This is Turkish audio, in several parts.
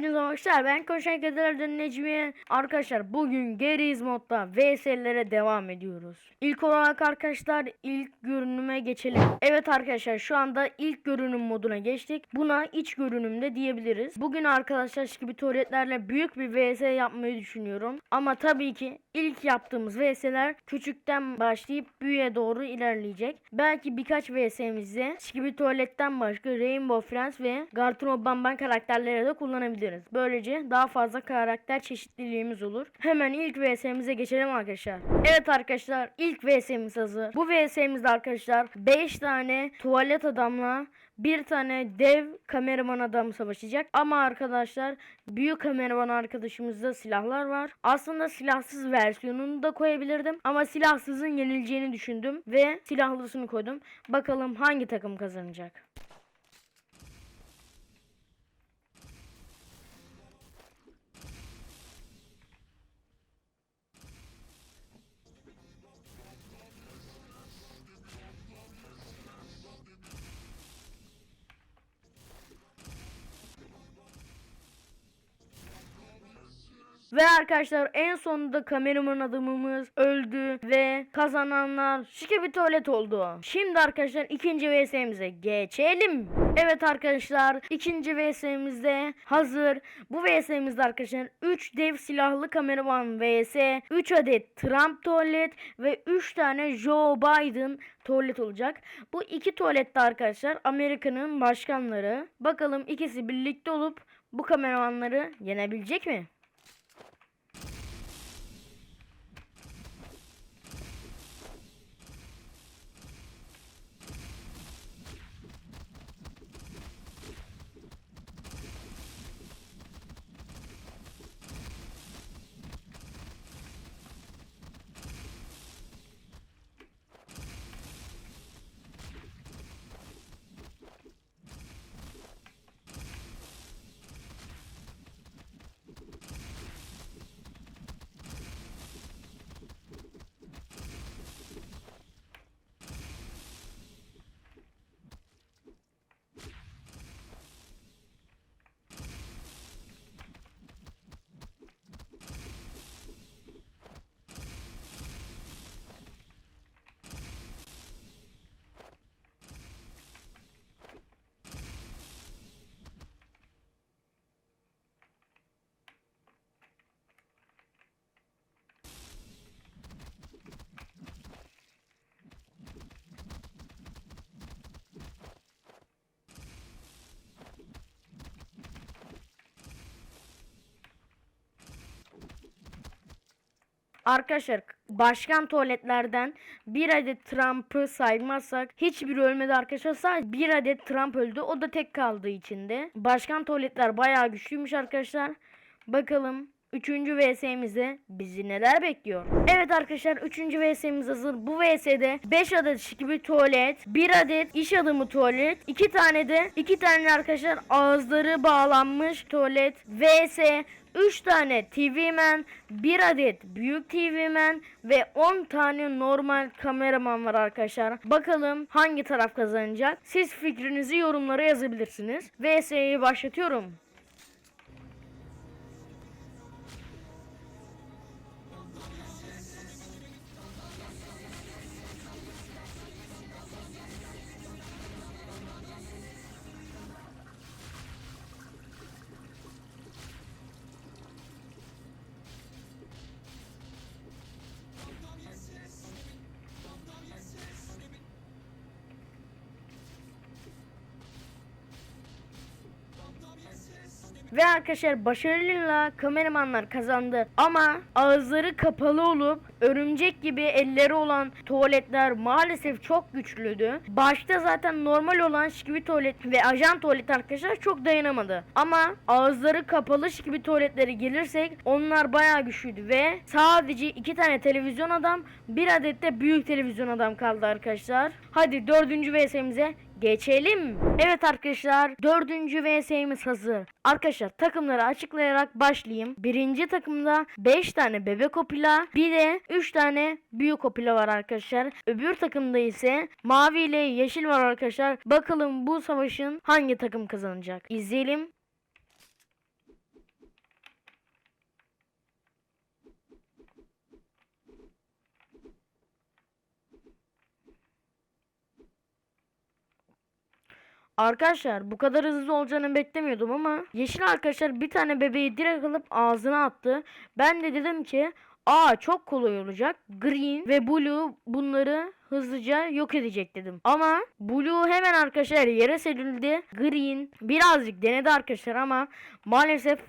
Hepinize hoşlar. Ben Koşan Kedilerden Necmi. Arkadaşlar bugün Geriz modda VS'lere devam ediyoruz. İlk olarak arkadaşlar ilk görünüme geçelim. Evet arkadaşlar şu anda ilk görünüm moduna geçtik. Buna iç görünüm de diyebiliriz. Bugün arkadaşlar gibi tuvaletlerle büyük bir VS yapmayı düşünüyorum. Ama tabii ki ilk yaptığımız VS'ler küçükten başlayıp büyüğe doğru ilerleyecek. Belki birkaç VS'mizde gibi tuvaletten başka Rainbow Friends ve Garton Bamban karakterleri de kullanabiliriz. Böylece daha fazla karakter çeşitliliğimiz olur. Hemen ilk VS'mize geçelim arkadaşlar. Evet arkadaşlar ilk VS'miz hazır. Bu VS'mizde arkadaşlar 5 tane tuvalet adamla bir tane dev kameraman adam savaşacak. Ama arkadaşlar büyük kameraman arkadaşımızda silahlar var. Aslında silahsız versiyonunu da koyabilirdim. Ama silahsızın yenileceğini düşündüm. Ve silahlısını koydum. Bakalım hangi takım kazanacak. Ve arkadaşlar en sonunda kameraman adamımız öldü ve kazananlar şike bir tuvalet oldu. Şimdi arkadaşlar ikinci VS'mize geçelim. Evet arkadaşlar ikinci VS'mizde hazır. Bu VS'mizde arkadaşlar 3 dev silahlı kameraman VS, 3 adet Trump tuvalet ve 3 tane Joe Biden tuvalet olacak. Bu iki tuvalette arkadaşlar Amerika'nın başkanları. Bakalım ikisi birlikte olup bu kameramanları yenebilecek mi? Arkadaşlar başkan tuvaletlerden bir adet Trump'ı saymazsak hiçbir ölmedi arkadaşlar. Sadece bir adet Trump öldü. O da tek kaldığı içinde. Başkan tuvaletler bayağı güçlüymüş arkadaşlar. Bakalım Üçüncü VS'mizde bizi neler bekliyor? Evet arkadaşlar üçüncü VS'miz hazır. Bu VS'de 5 adet şikibi tuvalet, 1 adet iş adamı tuvalet, 2 tane de 2 tane arkadaşlar ağızları bağlanmış tuvalet VS 3 tane TV man, 1 adet büyük TV man ve 10 tane normal kameraman var arkadaşlar. Bakalım hangi taraf kazanacak? Siz fikrinizi yorumlara yazabilirsiniz. VS'yi başlatıyorum. Ve arkadaşlar başarıyla kameramanlar kazandı. Ama ağızları kapalı olup örümcek gibi elleri olan tuvaletler maalesef çok güçlüydü. Başta zaten normal olan şikibi tuvalet ve ajan tuvalet arkadaşlar çok dayanamadı. Ama ağızları kapalı şikibi tuvaletleri gelirsek onlar bayağı güçlüydü ve sadece iki tane televizyon adam bir adet de büyük televizyon adam kaldı arkadaşlar. Hadi dördüncü VS'mize Geçelim. Evet arkadaşlar dördüncü VS'miz hazır. Arkadaşlar takımları açıklayarak başlayayım. Birinci takımda 5 tane bebek opila bir de 3 tane büyük opila var arkadaşlar. Öbür takımda ise mavi ile yeşil var arkadaşlar. Bakalım bu savaşın hangi takım kazanacak. İzleyelim. Arkadaşlar bu kadar hızlı olacağını beklemiyordum ama Yeşil arkadaşlar bir tane bebeği direkt alıp ağzına attı. Ben de dedim ki aa çok kolay olacak. Green ve Blue bunları hızlıca yok edecek dedim. Ama Blue hemen arkadaşlar yere serildi. Green birazcık denedi arkadaşlar ama maalesef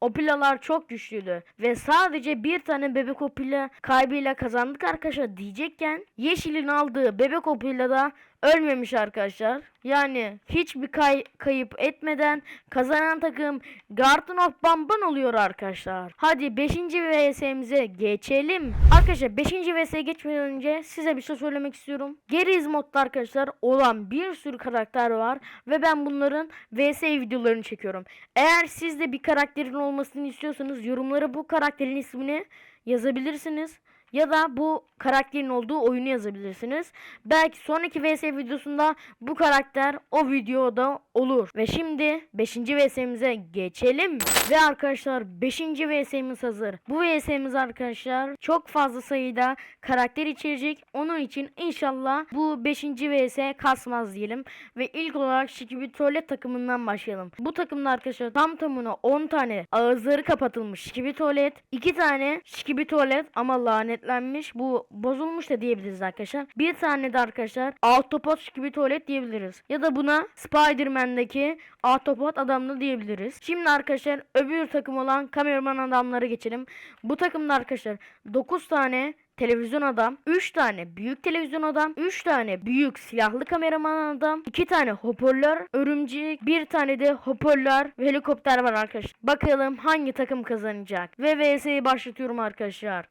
Opilalar çok güçlüydü ve sadece bir tane bebek opila kaybıyla kazandık arkadaşlar diyecekken Yeşil'in aldığı bebek opila da ölmemiş arkadaşlar. Yani hiçbir kay- kayıp etmeden kazanan takım Garden of Bamban oluyor arkadaşlar. Hadi 5. VS'mize geçelim. Arkadaşlar 5. VS'ye geçmeden önce size bir şey söylemek istiyorum. Geriz modda arkadaşlar olan bir sürü karakter var ve ben bunların VS videolarını çekiyorum. Eğer siz de bir karakterin olmasını istiyorsanız yorumlara bu karakterin ismini yazabilirsiniz. Ya da bu karakterin olduğu oyunu yazabilirsiniz. Belki sonraki VS videosunda bu karakter o videoda olur. Ve şimdi 5. VS'mize geçelim. Ve arkadaşlar 5. VS'miz hazır. Bu VS'miz arkadaşlar çok fazla sayıda karakter içerecek. Onun için inşallah bu 5. VS kasmaz diyelim. Ve ilk olarak Şikibi Tuvalet takımından başlayalım. Bu takımda arkadaşlar tam tamına 10 tane ağızları kapatılmış Şikibi Tuvalet. 2 tane Şikibi Tuvalet ama lanetlenmiş. Bu bozulmuş da diyebiliriz arkadaşlar. Bir tane de arkadaşlar Autobot gibi tuvalet diyebiliriz. Ya da buna Spider-Man'deki Autobot adamlı diyebiliriz. Şimdi arkadaşlar öbür takım olan kameraman adamlara geçelim. Bu takımda arkadaşlar 9 tane televizyon adam, 3 tane büyük televizyon adam, 3 tane büyük silahlı kameraman adam, 2 tane hoparlör, örümcek, 1 tane de hoparlör ve helikopter var arkadaşlar. Bakalım hangi takım kazanacak. Ve VS'yi başlatıyorum arkadaşlar.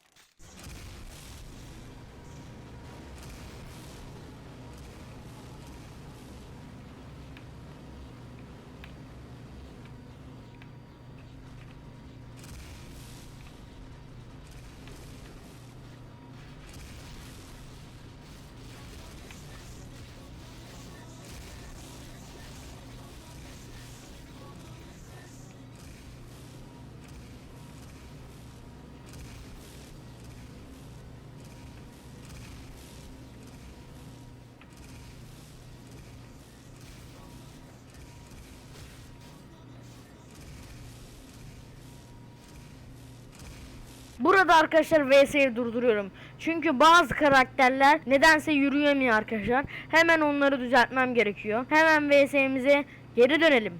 Burada arkadaşlar VS'yi durduruyorum. Çünkü bazı karakterler nedense yürüyemiyor arkadaşlar. Hemen onları düzeltmem gerekiyor. Hemen VS'mize geri dönelim.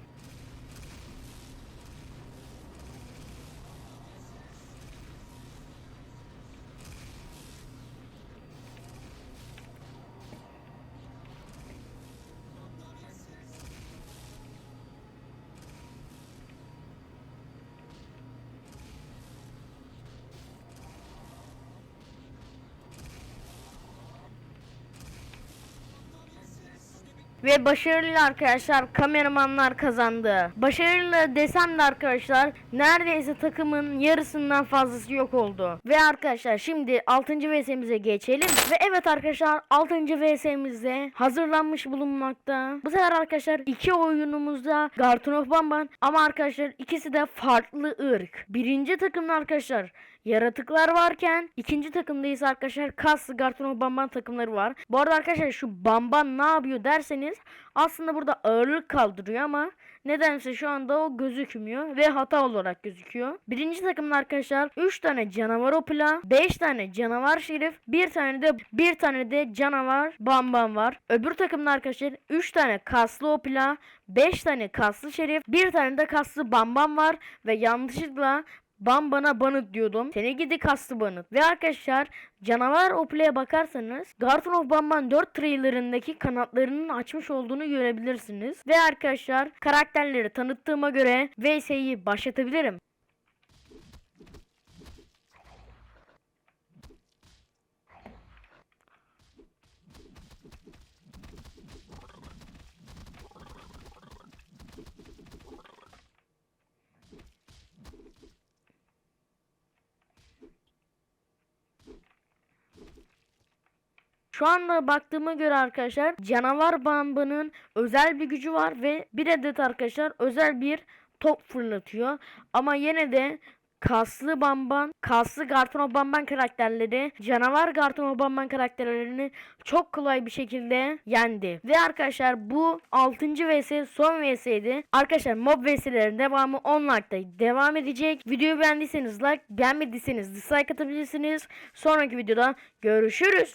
Ve başarılı arkadaşlar kameramanlar kazandı. Başarılı desem de arkadaşlar neredeyse takımın yarısından fazlası yok oldu. Ve arkadaşlar şimdi 6. VS'mize geçelim. Ve evet arkadaşlar 6. VS'mizde hazırlanmış bulunmakta. Bu sefer arkadaşlar iki oyunumuzda Garton of Bamban ama arkadaşlar ikisi de farklı ırk. Birinci takımda arkadaşlar yaratıklar varken ikinci takımdayız arkadaşlar kaslı Garton Bamban takımları var. Bu arada arkadaşlar şu Bamban ne yapıyor derseniz aslında burada ağırlık kaldırıyor ama nedense şu anda o gözükmüyor ve hata olarak gözüküyor. Birinci takımda arkadaşlar 3 tane canavar opla, 5 tane canavar şerif, bir tane de bir tane de canavar Bamban var. Öbür takımda arkadaşlar 3 tane kaslı opla, 5 tane kaslı şerif, bir tane de kaslı Bamban var ve yanlışlıkla Ban bana banıt diyordum. Seni gidi kastı banıt. Ve arkadaşlar canavar Ople'ye bakarsanız Garden of Bamban 4 trailerındaki kanatlarının açmış olduğunu görebilirsiniz. Ve arkadaşlar karakterleri tanıttığıma göre VS'yi başlatabilirim. Şu anda baktığıma göre arkadaşlar canavar bambının özel bir gücü var ve bir adet arkadaşlar özel bir top fırlatıyor. Ama yine de kaslı Bamban, kaslı Garton Bamban karakterleri, canavar Garton Bamban karakterlerini çok kolay bir şekilde yendi. Ve arkadaşlar bu 6. vs son vs'ydi. Arkadaşlar mob vs'lerin devamı 10 like'da devam edecek. Videoyu beğendiyseniz like, beğenmediyseniz dislike atabilirsiniz. Sonraki videoda görüşürüz.